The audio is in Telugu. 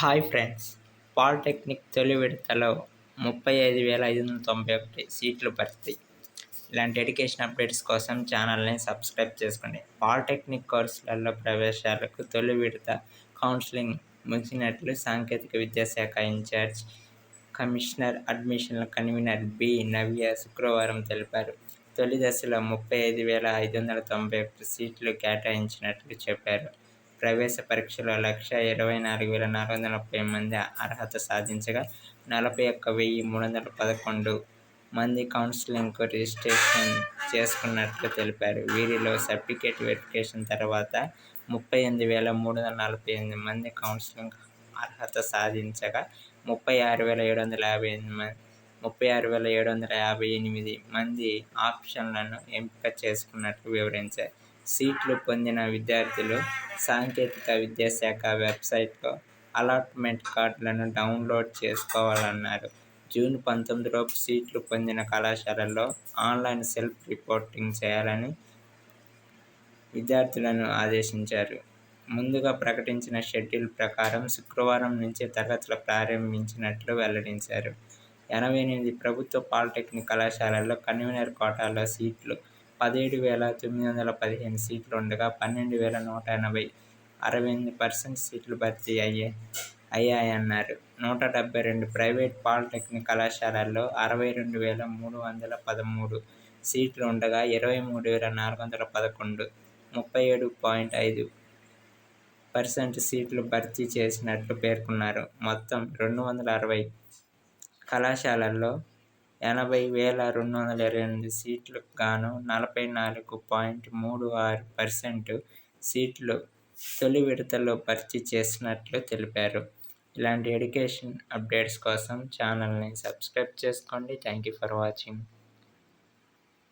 Hi friends. పాలిటెక్నిక్ తొలి విడతలో ముప్పై ఐదు వేల ఐదు వందల తొంభై ఒకటి సీట్లు భర్తీ. ఇలాంటి ఎడ్యుకేషన్ అప్డేట్స్ కోసం ఛానల్ని సబ్స్క్రైబ్ చేసుకోండి. పాలిటెక్నిక్ కోర్సులలో ప్రవేశాలకు తొలి విడత కౌన్సిలింగ్ ముగిసినట్లు సాంకేతిక విద్యాశాఖ ఇన్ఛార్జ్ కమిషనర్ అడ్మిషన్ల కన్వీనర్ బి నవ్య శుక్రవారం తెలిపారు. తొలి దశలో ముప్పై ఐదు వేల ఐదు వందల తొంభై ఒకటి సీట్లు కేటాయించినట్లు చెప్పారు. ప్రవేశ పరీక్షలో లక్ష ఇరవై నాలుగు వేల నాలుగు వందల ముప్పై మంది అర్హత సాధించగా నలభై ఒక్క వెయ్యి మూడు వందల పదకొండు మంది కౌన్సిలింగ్కు రిజిస్ట్రేషన్ చేసుకున్నట్లు తెలిపారు. వీరిలో సర్టిఫికేట్ వెరిఫికేషన్ తర్వాత ముప్పై ఎనిమిది వేల మూడు వందల నలభై ఎనిమిది మంది కౌన్సిలింగ్ అర్హత సాధించగా ముప్పై ఆరు వేల ఏడు వందల యాభై ఎనిమిది మంది ముప్పై ఆరు వేల ఏడు వందల యాభై ఎనిమిది మంది ఆప్షన్లను ఎంపిక చేసుకున్నట్లు వివరించారు. సీట్లు పొందిన విద్యార్థులు సాంకేతిక విద్యాశాఖ వెబ్సైట్లో అలాట్మెంట్ కార్డులను డౌన్లోడ్ చేసుకోవాలన్నారు. జూన్ పంతొమ్మిదిలోపు సీట్లు పొందిన కళాశాలల్లో ఆన్లైన్ సెల్ఫ్ రిపోర్టింగ్ చేయాలని విద్యార్థులను ఆదేశించారు. ముందుగా ప్రకటించిన షెడ్యూల్ ప్రకారం శుక్రవారం నుంచి తరగతులు ప్రారంభించినట్లు వెల్లడించారు. ఎనభై ఎనిమిది ప్రభుత్వ పాలిటెక్నిక్ కళాశాలల్లో కన్వీనర్ కోటాలో సీట్లు పదిహేడు వేల తొమ్మిది వందల పదిహేను సీట్లు ఉండగా పన్నెండు వేల నూట ఎనభై అరవై ఎనిమిది పర్సెంట్ సీట్లు భర్తీ అయ్యాయి అయ్యాయన్నారు. నూట డెబ్బై రెండు ప్రైవేట్ పాలిటెక్నిక్ కళాశాలల్లో అరవై రెండు వేల మూడు వందల పదమూడు సీట్లు ఉండగా ఇరవై మూడు వేల నాలుగు వందల పదకొండు ముప్పై ఏడు పాయింట్ ఐదు పర్సెంట్ సీట్లు భర్తీ చేసినట్లు పేర్కొన్నారు. మొత్తం రెండు వందల అరవై కళాశాలల్లో ఎనభై వేల రెండు వందల ఇరవై ఎనిమిది సీట్లకు గాను నలభై నాలుగు పాయింట్ మూడు ఆరు పర్సెంట్ సీట్లు తొలి విడతలో భర్తీ చేసినట్లు తెలిపారు. ఇలాంటి ఎడ్యుకేషన్ అప్డేట్స్ కోసం ఛానల్ని సబ్స్క్రైబ్ చేసుకోండి. Thank you for watching.